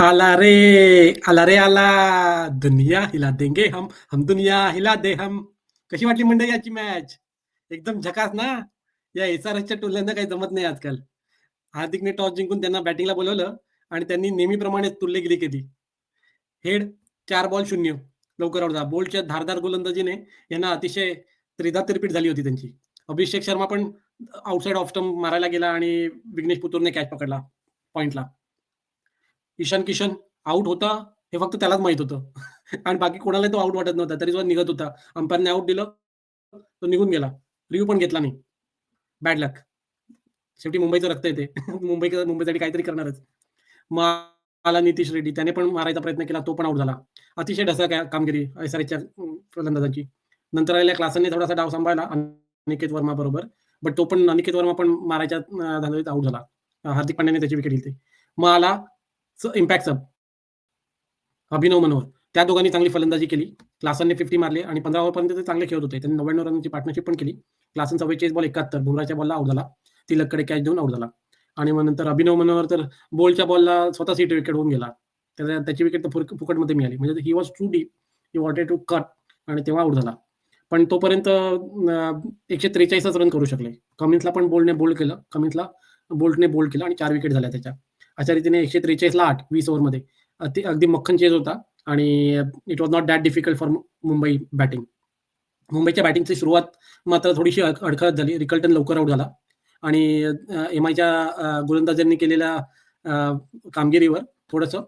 आला रे आला रे आला दुनिया हिला देंगे हम हम दुनिया हिला दे हम कशी वाटली मंडळी याची मॅच एकदम झकास ना? या एस आर एसच्या टोल्यांना काही जमत नाही आजकाल. हार्दिकने टॉस जिंकून त्यांना बॅटिंगला बोलवलं आणि त्यांनी नेहमीप्रमाणे तुल्यगिरी केली. हेड चार बॉल शून्य. लवकर आउट झाला. बोल्टच्या धारदार गोलंदाजीने यांना अतिशय त्रिधा तिरपीट झाली होती त्यांची. अभिषेक शर्मा पण आउटसाइड ऑफ स्टंप मारायला गेला आणि विघ्नेश पुतूरने कॅच पकडला. पॉइंटला ईशान किशन आउट होता हे फक्त त्यालाच माहीत होतं. आणि बाकी कोणाला तो आउट वाटत नव्हता तरी सुद्धा निघत होता. अंपायरने आउट दिलं तो निघून गेला. रिव्ह्यू पण घेतला नाही. बॅड लक शेवटी मुंबईचं रक्त येते मुंबई मुंबईसाठी काहीतरी करणारच. मग आला नितीश रेड्डी त्याने पण मारायचा प्रयत्न केला तो पण आउट झाला. अतिशय ढसा काय कामगिरी एसआरएच्या फलंदाजांची. नंतर आलेल्या क्लासांनी थोडासा डाव सांभाळला अनिकेत वर्मा बरोबर. बट तो पण अनिकेत वर्मा पण मारायच्या धांदळीत आउट झाला. हार्दिक पांड्याने त्याची विकेट घेतली. मग आला इम्पॅक्ट सब अभिनव मनोहर. त्या दोघांनी चांगली फलंदाजी केली. क्लासांनी फिफ्टी मारले आणि पंधरा ओव्हरपर्यंत ते चांगले खेळत होते. त्यांनी नव्याण्णव रनची पार्टनरशिप पण केली. क्लासन चव्वेचाळीस बॉल एकाहत्तर. बुमराच्या बॉलला आउट झाला. तिलककडे कॅच देऊन आउट झाला. आणि मग नंतर अभिनव मनोहर तर बॉलच्या बॉलला स्वतः सीट विकेट होऊन गेला. त्याचा त्याची विकेट तर फुकटमध्ये मिळाली. म्हणजे he was too deep he wanted to cut आणि तेव्हा आउट झाला. पण तोपर्यंत एकशे त्रेचाळीसच रन करू शकले. कमिन्सला पण बोल्डने बोल्ड केलं. कमिन्सला बोल्टने बोल्ड केलं आणि चार विकेट झाल्या त्याच्या. अशा रीतीने एकशे त्रेचाळीसला आठ वीस ओव्हरमध्ये अति अगदी मक्खन चेज होता आणि it was not that difficult for Mumbai batting मुंबईच्या बॅटिंगची सुरुवात मात्र थोडीशी अडखळत झाली. रिकल्टन लवकर आउट झाला. आणि एम आयच्या गोलंदाजांनी केलेल्या कामगिरीवर थोडंसं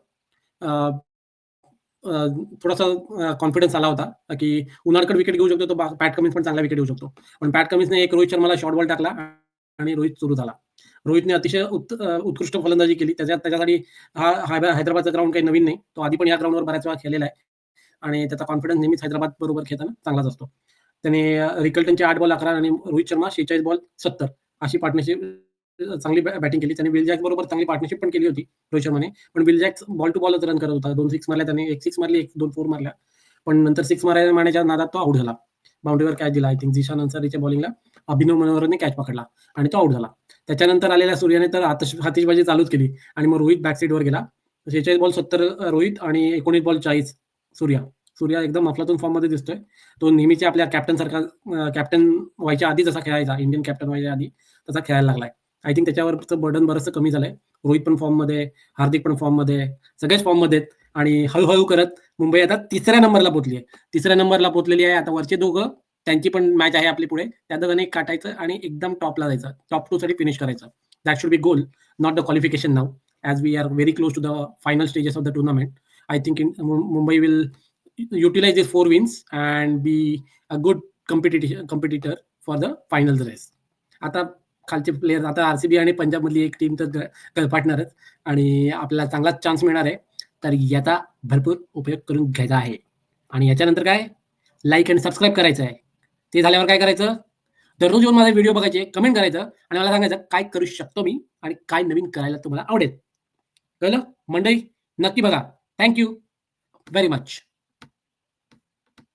थोडासा कॉन्फिडन्स आला होता की उन्हाळकड विकेट घेऊ शकतो तो पॅट कमिन्स पण चांगला विकेट घेऊ शकतो. पण पॅट कमिन्सने एक रोहित शर्माला शॉर्ट बॉल टाकला आणि रोहित सुरू झाला. रोहितने अतिशय उत्कृष्ट फलंदाजी केली. त्याच्यात त्याच्यासाठी हा हैदराबादचा ग्राउंड काही नवीन नाही. तो आधी पण या ग्राउंडवर बऱ्याच वेळा खेळलेला आहे. आणि त्याचा कॉन्फिडन्स नेहमीच हैदराबाद बरोबर खेळताना चांगलाच असतो. त्याने रिकल्टनचे आठ बॉल अकरा आणि रोहित शर्मा शेहेचाळीस बॉल सत्तर अशी पार्टनरशिप चांगली बॅटिंग केली. त्याने विल जॅक बरोबर चांगली पार्टनरशिप पण केली होती रोहित शर्माने. पण विल जॅक्स बॉल टू बॉलच रन करत होता. दोन सिक्स मारल्या त्याने. एक सिक्स मारली एक दोन फोर मारल्या. पण नंतर सिक्स मारायला मारण्याच्या नादात तो आउट झाला. बाउंड्रीवर कॅच दिला. आय थिंक जिशान अन्सारीच्या बॉलिंगला अभिनव मनोहरने कॅच पकडला आणि तो आउट झाला. त्याच्यानंतर आलेल्या सूर्याने तर आतश हातीशबाजी चालूच केली आणि मग रोहित बॅक गेला. शेहेचाळीस बॉल सत्तर रोहित आणि एकोणीस बॉल चाळीस सूर्या. सूर्या एकदम अफलातून फॉर्ममध्ये दिसतोय. तो नेहमीच्या आपल्या कॅप्टन सारखा कॅप्टन व्हायच्या आधी जसा खेळायचा इंडियन कॅप्टन व्हायच्या आधी तसा खेळायला लागलाय. आय थिंक त्याच्यावरचं बर्डन बरंचसं कमी झालंय. रोहित पण फॉर्ममध्ये हार्दिक पण फॉर्ममध्ये सगळेच फॉर्ममध्ये आणि हळूहळू करत मुंबई आता तिसऱ्या नंबरला पोहोचली आहे. तिसऱ्या नंबरला पोहोचलेली आहे आता वरचे दोघं. त्यांची पण मॅच आहे आपली पुढे. त्या दोघांनी काटायचं आणि एकदम टॉपला जायचं. टॉप टू साठी फिनिश करायचं. That should be goal not the qualification now as we are very close to the final stages of the tournament I think in Mumbai will utilise this four wins and be a good competition competitor for the final race आता खालचे player आता RCB आणि पंजाबमधली एक team तर गळपाटणारच आणि आपल्याला चांगलाच chance मिळणार आहे. तर याचा भरपूर उपयोग करून घ्यायचा आहे. आणि याच्यानंतर काय? लाईक आणि सबस्क्राईब करायचं आहे. ते झाल्यावर काय करायचं? दररोज येऊन माझे व्हिडिओ बघायचे कमेंट करायचं आणि मला सांगायचं काय करू शकतो मी आणि काय नवीन करायला तुम्हाला आवडेल? कळलं? मंडळी नक्की बघा. Thank you very much